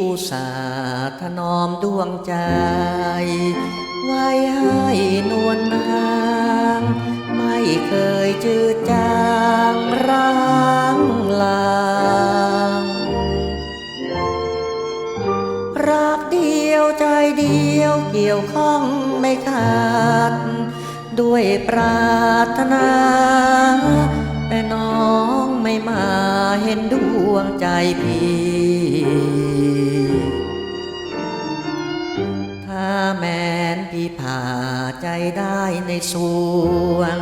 อุสาห์ถนอมดวงใจ ไว้ให้นวลนางไม่เคยจืดจางร้างลางรักเดียวใจเดียวเกี่ยวข้องไม่ขาด ด้วยปรารถนาแต่น้องไม่มาเห็นดวงใจพี่ สวน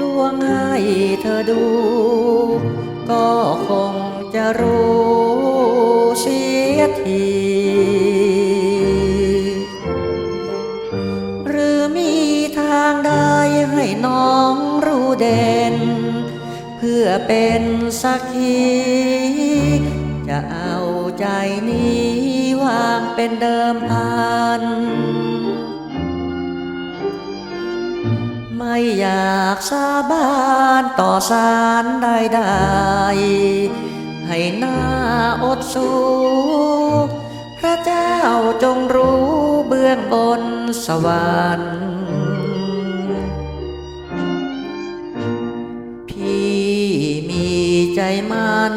ลวงให้เธอดู ก็คงจะรู้เสียทีหรือมีทางใดให้น้องรู้เด่น เพื่อเป็นสักขีจะเอาใจนี้วางเป็นเดิมพัน ไม่อยากสาบานต่อสารใดๆให้หน้าอดสู้พระเจ้าจงรู้เบื้องบนสวรรค์พี่มีใจมั่น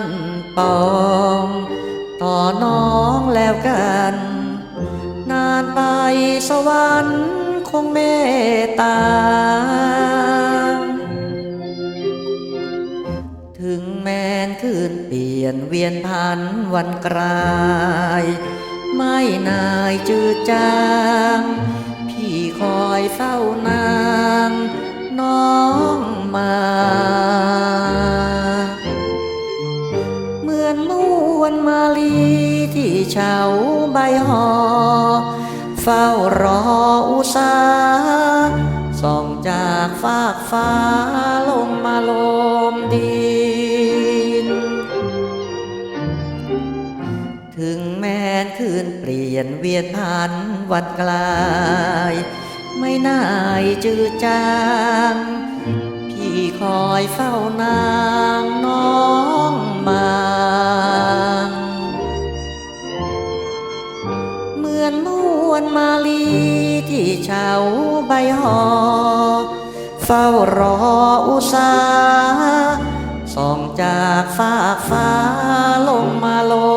ปองต่อน้องแล้วกัน นานไปสวรรค์ คงเมตตา ถึงแม้นคืนเปลี่ยนเวียนพันวันกลาย ไม่นายจืดจาง พี่คอยเฝ้านาง น้องมาเหมือนมวนมาลีที่เฉาใบหอ เฝ้ารออุตสาส่องจากฟากฟ้าลงมาลมดินถึงแม้นคืนเปลี่ยนเวียนพันวันกลาย ไม่น่ายจืดจางพี่คอยเฝ้านางน้องมาเหมือนม วนมาลีที่เฉาใบหอ เฝ้ารออุตสาส่องจากฟากฟ้าลงมาลง